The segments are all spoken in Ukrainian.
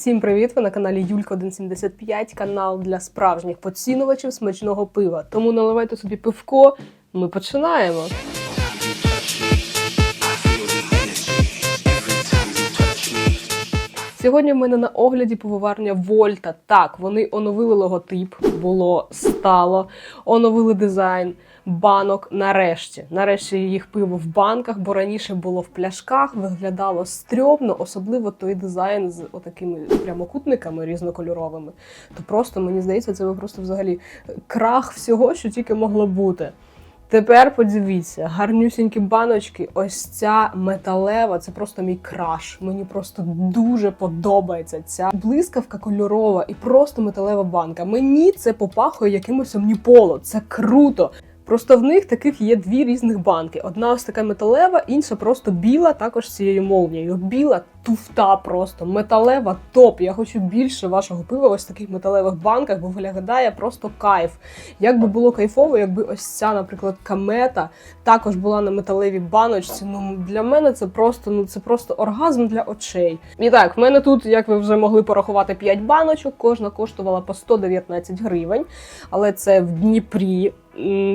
Всім привіт! Ви на каналі Юлька 175, канал для справжніх поцінувачів смачного пива. Тому наливайте собі пивко. Ми починаємо. Сьогодні в мене на огляді пивоварня Вольта. Так, вони оновили логотип, було стало, оновили дизайн банок. Нарешті, нарешті їх пиво в банках, бо раніше було в пляшках, виглядало стрьомно, особливо той дизайн з отакими прямокутниками різнокольоровими. То просто мені здається, це просто взагалі крах всього, що тільки могло бути. Тепер подивіться, гарнюсінькі баночки. Ось ця металева, це просто мій краш. Мені просто дуже подобається ця блискавка кольорова і просто металева банка. Мені це попахує якимось омніполо. Це круто. Просто в них таких є дві різних банки. Одна ось така металева, інша просто біла, також з цією молнією. Біла туфта просто металева топ. Я хочу більше вашого пива ось в таких металевих банках, бо виглядає просто кайф. Як би було кайфово, якби ось ця, наприклад, камета також була на металевій баночці. Ну для мене це просто ну це просто оргазм для очей. І так, в мене тут, як ви вже могли порахувати, 5 баночок. Кожна коштувала по 119 гривень, але це в Дніпрі.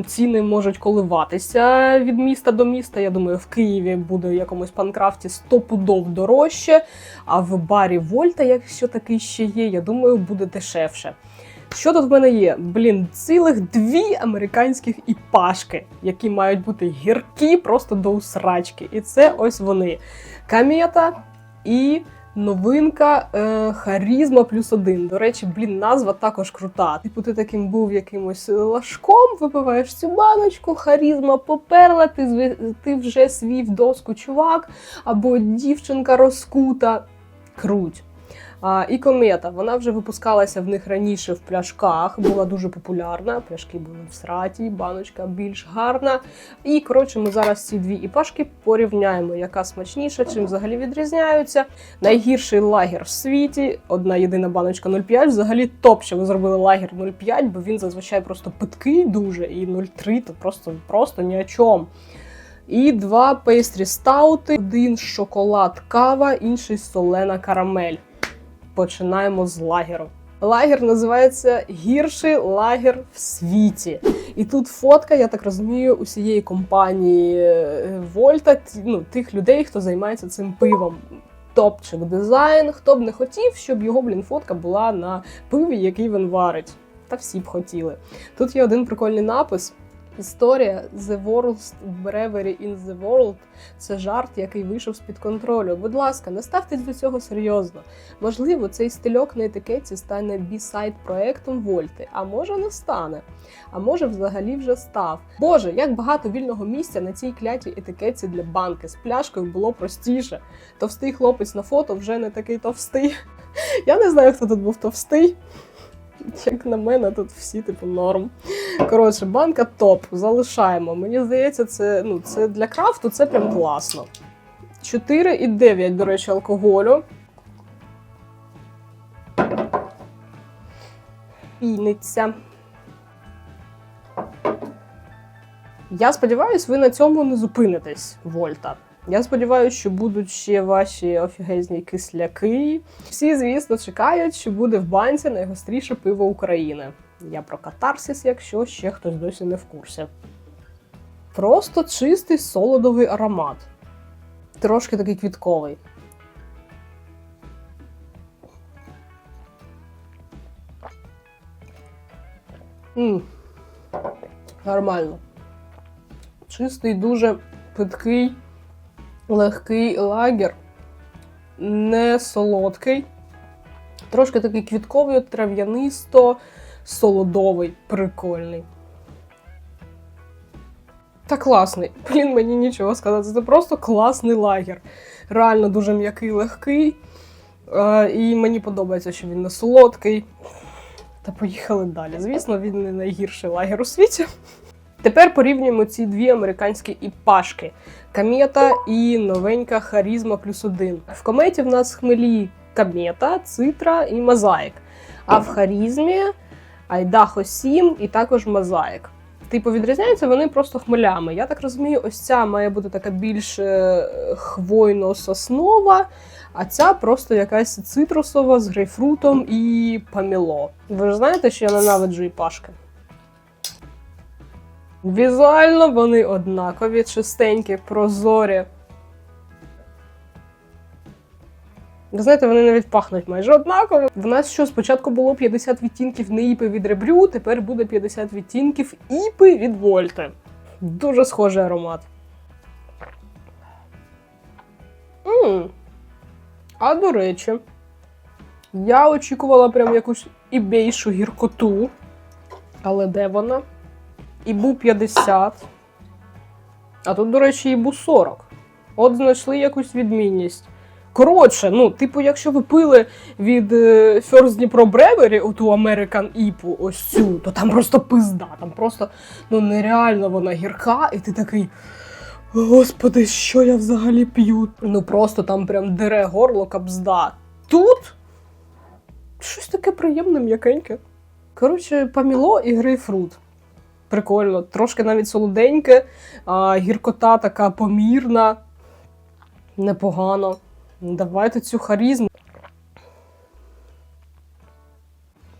Ціни можуть коливатися від міста до міста. Я думаю, в Києві буде в якомусь панкрафті стопудов дорожче. А в барі Вольта, якщо такий ще є, я думаю, буде дешевше. Що тут в мене є? Блін, цілих дві американських іпашки, які мають бути гіркі просто до усрачки. І це ось вони: Камета і новинка е, Харізма плюс один. До речі, блін, назва також крута. Типу, ти таким був якимось лашком, випиваєш цю баночку, харізма поперла, ти, ти вже свій в доску чувак, або дівчинка розкута. Круть. А, і комета. Вона вже випускалася в них раніше в пляшках, була дуже популярна. Пляшки були в сраті, баночка більш гарна. І коротше, ми зараз ці дві іпашки порівняємо, яка смачніша, чим взагалі відрізняються. Найгірший лагер в світі, одна єдина баночка 0,5. Взагалі топ, що ви зробили лагер 0,5, бо він зазвичай просто питкий дуже, і 0,3 то просто, просто ні о чому. І два пейстрі стаути, один шоколад кава, інший солена карамель. Починаємо з лагеру. Лагер називається гірший лагер в світі. І тут фотка, я так розумію, усієї компанії е, Вольта, ну, тих людей, хто займається цим пивом. Топчик дизайн. Хто б не хотів, щоб його, блін, фотка була на пиві, який він варить. Та всі б хотіли. Тут є один прикольний напис. Історія The Worst Brewery in the World це жарт, який вийшов з-під контролю. Будь ласка, не ставтесь до цього серйозно. Можливо, цей стильок на етикетці стане бі-сайд проектом Вольти, а може не стане. А може взагалі вже став. Боже, як багато вільного місця на цій клятій етикетці для банки з пляшкою було простіше. Товстий хлопець на фото вже не такий товстий. Я не знаю, хто тут був товстий. Як на мене, тут всі типу норм. Коротше, банка топ. Залишаємо. Мені здається, це, ну, це для крафту це прям класно. 4,9, до речі, алкоголю. Пійниця. Я сподіваюся, ви на цьому не зупинитесь, Вольта. Я сподіваюся, що будуть ще ваші офігезні кисляки. Всі, звісно, чекають, що буде в банці найгостріше пиво України. Я про катарсис, якщо ще хтось досі не в курсі. Просто чистий солодовий аромат. Трошки такий квітковий. М, Нормально. Чистий, дуже питкий, легкий лагер, не солодкий. Трошки такий квітковий, трав'янисто, солодовий, прикольний. Та класний. Блін, мені нічого сказати. Це просто класний лагер. Реально дуже м'який, легкий. Е, і мені подобається, що він не солодкий. Та поїхали далі. Звісно, він не найгірший лагер у світі. Тепер порівнюємо ці дві американські іпашки: Камета і новенька Харізма плюс один. В кометі в нас хмелі Камета, Цитра і Мозаїк. А в Харізмі Айдахо 7 і також Мозаїк. Типу, відрізняються вони просто хмелями. Я так розумію, ось ця має бути така більш е, хвойно-соснова, а ця просто якась цитрусова з грейпфрутом і паміло. Ви ж знаєте, що я ненавиджу іпашки? Візуально вони однакові, чистенькі, прозорі. Ви знаєте, вони навіть пахнуть майже однаково. В нас що спочатку було 50 відтінків неїпи від ребрю, тепер буде 50 відтінків іпи від Вольти. Дуже схожий аромат. м А до речі, я очікувала прям якусь ібейшу гіркоту. Але де вона? Ібу 50. А тут, до речі, ібу 40. От знайшли якусь відмінність. Коротше, ну, типу, якщо ви пили від е, First Dnipro Brewery, оту American Іпу, ось цю, то там просто пизда. Там просто ну, нереально вона гірка, і ти такий. Господи, що я взагалі п'ю? Ну просто там прям дере горло кабзда. Тут щось таке приємне, м'якеньке. Коротше, паміло і грейпфрут. Прикольно, трошки навіть солоденьке, а, гіркота така помірна, непогано. Давайте цю харізму.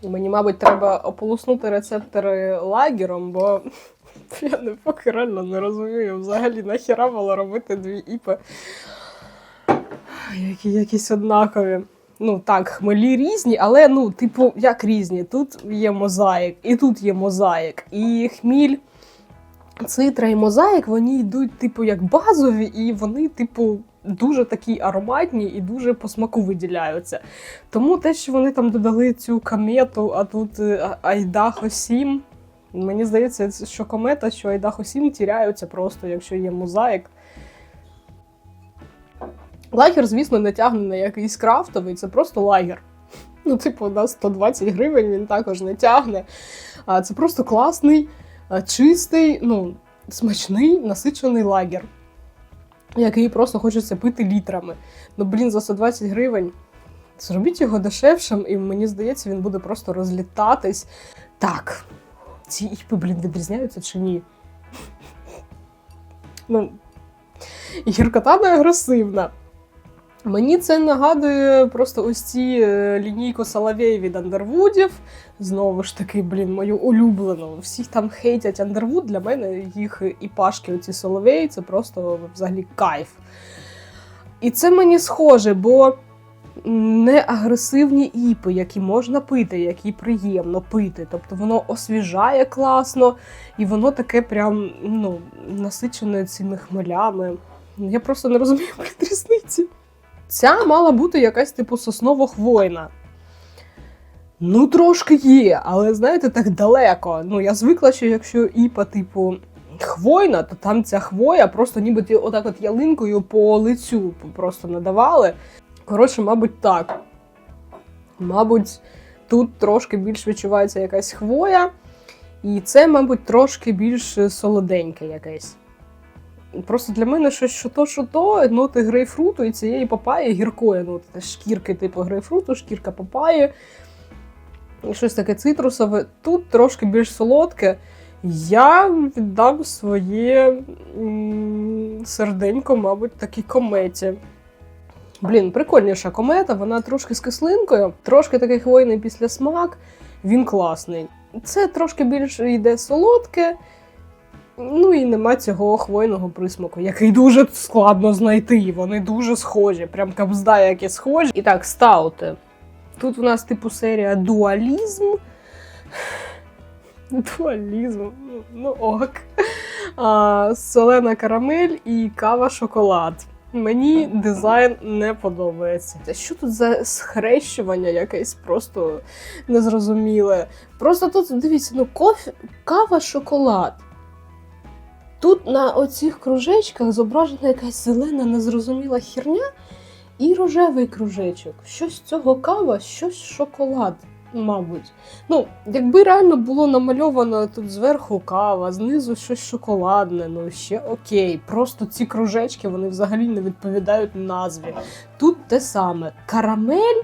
Мені, мабуть, треба ополоснути рецептори лагером, бо я не поки реально не розумію. Взагалі нахіра було робити дві іпи, які якісь однакові. Ну так, хмелі різні, але ну, типу, як різні? Тут є мозаїк, і тут є мозаїк. І хміль, цитра і мозаїк, вони йдуть, типу, як базові, і вони, типу, дуже такі ароматні і дуже по смаку виділяються. Тому те, що вони там додали цю комету, а тут е, Айдахо 7, мені здається, що комета, що Айдахо 7 тіряються просто, якщо є мозаїк. Лагер, звісно, не тягне на якийсь крафтовий, це просто лагер. Ну, типу, на 120 гривень він також не тягне. А це просто класний, чистий, ну, смачний, насичений лагер, який просто хочеться пити літрами. Ну, блін, за 120 гривень. Зробіть його дешевшим, і мені здається, він буде просто розлітатись. Так, ці іпи, блін, відрізняються чи ні? Ну, гіркота не агресивна. Мені це нагадує просто ось ці е, лінійку Соловей від Андервудів. Знову ж таки, блін, мою улюблену. Всіх там хейтять Андервуд. Для мене їх і пашки, оці Соловей, це просто взагалі кайф. І це мені схоже, бо не агресивні іпи, які можна пити, які приємно пити. Тобто воно освіжає класно, і воно таке прям ну, насичене цими хмелями. Я просто не розумію різниці. Ця мала бути якась типу сосново-хвойна. Ну, трошки є, але знаєте, так далеко. Ну, я звикла, що якщо іпа, типу, хвойна, то там ця хвоя просто ніби отак от ялинкою по лицю просто надавали. Коротше, мабуть, так. Мабуть, тут трошки більш відчувається якась хвоя, і це, мабуть, трошки більш солоденьке якесь. Просто для мене щось що то, що то, ноти грейпфруту і цієї папаї гіркої. Ну, шкірки типу грейпфруту, шкірка папаї. Щось таке цитрусове. Тут трошки більш солодке. Я віддам своє серденько, мабуть, такій кометі. Блін, прикольніша комета, вона трошки з кислинкою, трошки такий хвойний післясмак, він класний. Це трошки більше йде солодке. Ну і нема цього хвойного присмаку, який дуже складно знайти. Вони дуже схожі, прям кабзда, які схожі. І так, стаути. Тут у нас типу серія дуалізм. Дуалізм, ну, ок. А, солена карамель і кава шоколад. Мені дизайн не подобається. Що тут за схрещування якесь просто незрозуміле. Просто тут дивіться, ну кофе, кава шоколад. Тут на оцих кружечках зображена якась зелена незрозуміла херня і рожевий кружечок. Щось цього кава, щось шоколад, мабуть. Ну, якби реально було намальовано тут зверху кава, знизу щось шоколадне, ну ще окей. Просто ці кружечки вони взагалі не відповідають назві. Тут те саме: карамель,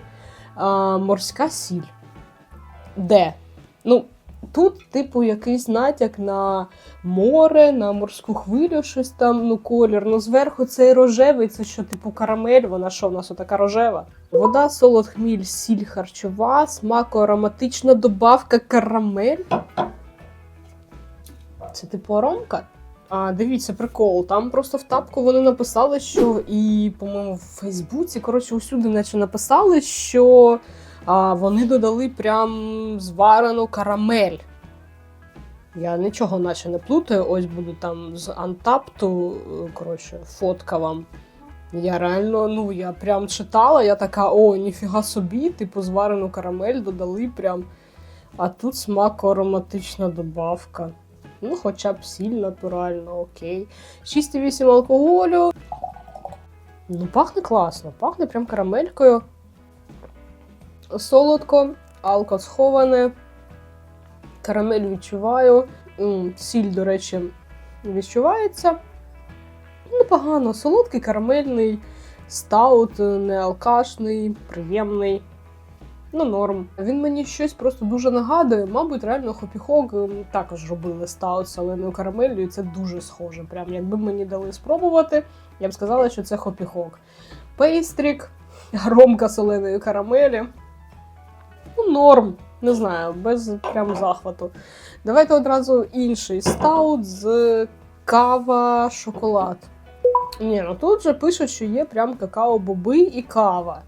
а, морська сіль. Де? Ну, Тут, типу, якийсь натяк на море, на морську хвилю, щось там, ну, колір. Ну, зверху цей рожевий, це що, типу, карамель, вона що в нас отака рожева. Вода, солод, хміль, сіль харчова, смако-ароматична добавка карамель. Це типу аромка? А, дивіться, прикол. Там просто в тапку вони написали, що і, по-моєму, в Фейсбуці, коротше, усюди наче написали, що а, вони додали прям зварену карамель. Я нічого наче не плутаю. Ось буду там з Антапту, коротше, фотка вам. Я реально, ну, я прям читала, я така, о, ніфіга собі, типу, зварену карамель додали прям. А тут смак ароматична добавка. Ну, хоча б сіль натурально, окей. 6,8 алкоголю. Ну, пахне класно, пахне прям карамелькою. Солодко, алко сховане. Карамель відчуваю. Сіль, до речі, відчувається. Непогано, солодкий, карамельний, стаут, не алкашний, приємний. Ну, норм. Він мені щось просто дуже нагадує. Мабуть, реально хопіхок також робили стаут з соленою карамеллю, і це дуже схоже. Прям якби мені дали спробувати, я б сказала, що це хопіхок. Пейстрік, ромка соленої карамелі. Ну, норм. Не знаю, без прям захвату. Давайте одразу інший стаут з кава шоколад. Ні, ну тут же пишуть, що є прям какао-боби і кава.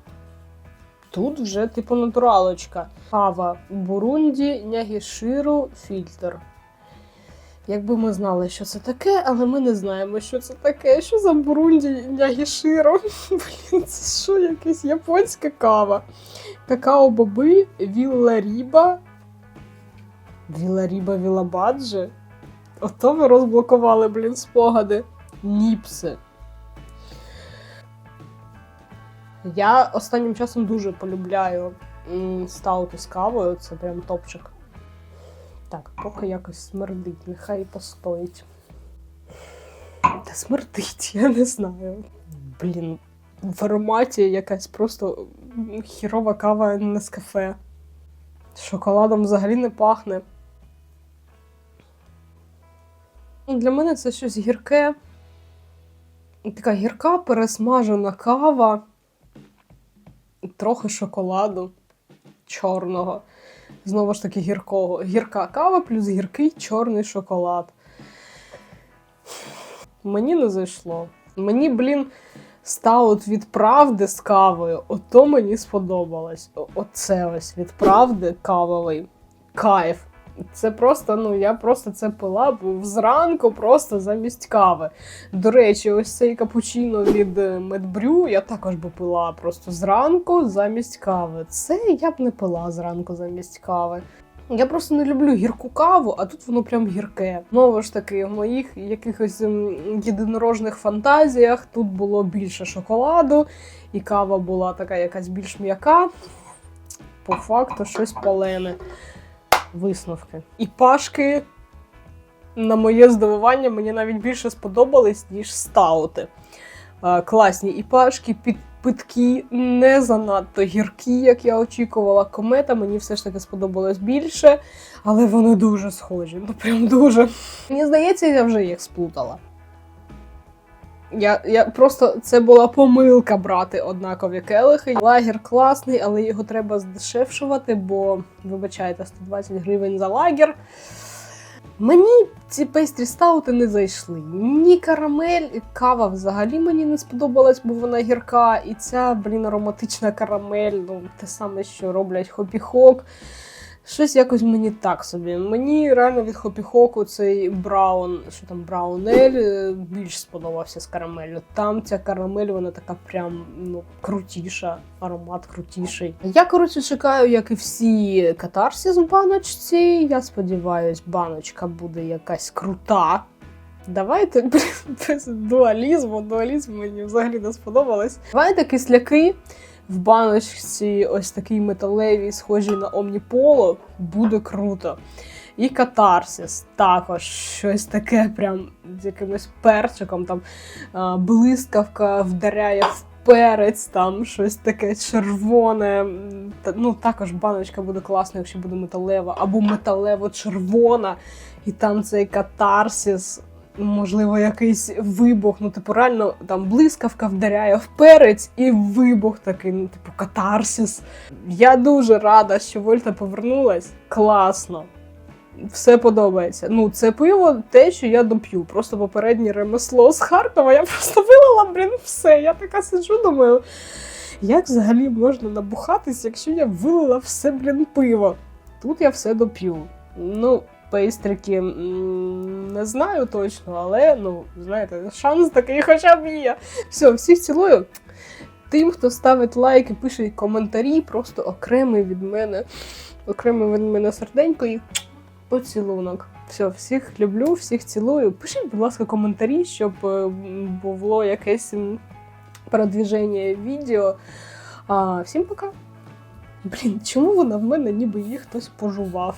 Тут вже типу натуралочка. Кава Бурунді, Нягіширу, фільтр. Якби ми знали, що це таке, але ми не знаємо, що це таке. Що за Бурунді Нягіширо? Блін, це що якась японська кава. Какао-боби, Вілла Ріба. Вілла Ріба Вілабаджі. Ото ви розблокували, блін, спогади. Ніпси. Я останнім часом дуже полюбляю м, з кавою, це прям топчик. Так, поки якось смердить, нехай постоїть. Та смердить, я не знаю. Блін, в ароматі якась просто хірова кава не з кафе. Шоколадом взагалі не пахне. Для мене це щось гірке. Така гірка пересмажена кава трохи шоколаду чорного. Знову ж таки, гіркого. Гірка кава плюс гіркий чорний шоколад. Мені не зайшло. Мені, блін, стаут від правди з кавою. Ото мені сподобалось. Оце ось від правди кавовий. Кайф. Це просто, ну я просто це пила зранку просто замість кави. До речі, ось цей капучино від е, Медбрю я також би пила просто зранку замість кави. Це я б не пила зранку замість кави. Я просто не люблю гірку каву, а тут воно прям гірке. Знову ж таки, в моїх якихось ем, єдинорожних фантазіях тут було більше шоколаду, і кава була така якась більш м'яка. По факту щось палене. Висновки. І пашки, на моє здивування, мені навіть більше сподобались, ніж стаути. Е, Класні і пашки, під питки, не занадто гіркі, як я очікувала. Комета мені все ж таки сподобалось більше, але вони дуже схожі. Ну прям дуже. Мені здається, я вже їх сплутала. Я, я просто це була помилка брати однакові келихи. Лагер класний, але його треба здешевшувати, бо, вибачайте, 120 гривень за лагер. Мені ці пейстрі стаути не зайшли. Ні карамель, кава взагалі мені не сподобалась, бо вона гірка. І ця, блін, ароматична карамель, ну те саме, що роблять хопіхок. Щось якось мені так собі. Мені реально від хопіхоку цей браун, що там браунель, е, більш сподобався з карамеллю. Там ця карамель, вона така прям ну, крутіша, аромат крутіший. Я, коротше, чекаю, як і всі катарсіс в баночці. Я сподіваюсь, баночка буде якась крута. Давайте без дуалізму. Дуалізм мені взагалі не сподобалось. Давайте кисляки в баночці ось такий металевий, схожий на Омніполо, буде круто. І катарсис також щось таке, прям з якимось перчиком, там блискавка вдаряє в перець, там щось таке червоне. Ну, також баночка буде класна, якщо буде металева, або металево-червона, і там цей катарсис. Можливо, якийсь вибух, ну, типу, реально там блискавка вдаряє в перець і вибух такий, ну, типу, катарсис. Я дуже рада, що Вольта повернулась. Класно. Все подобається. Ну, це пиво те, що я доп'ю. Просто попереднє ремесло з Харкова. Я просто вилила, блін, все. Я така сиджу, думаю, як взагалі можна набухатись, якщо я вилила все, блін, пиво. Тут я все доп'ю. Ну, пейстрики не знаю точно, але ну, знаєте, шанс такий хоча б є. Все, всіх цілую. Тим, хто ставить лайки, пише коментарі, просто окремий від мене, окремий від мене серденько і поцілунок. Все, всіх люблю, всіх цілую. Пишіть, будь ласка, коментарі, щоб е, було якесь продвіження відео. А, всім пока. Блін, чому вона в мене ніби її хтось пожував?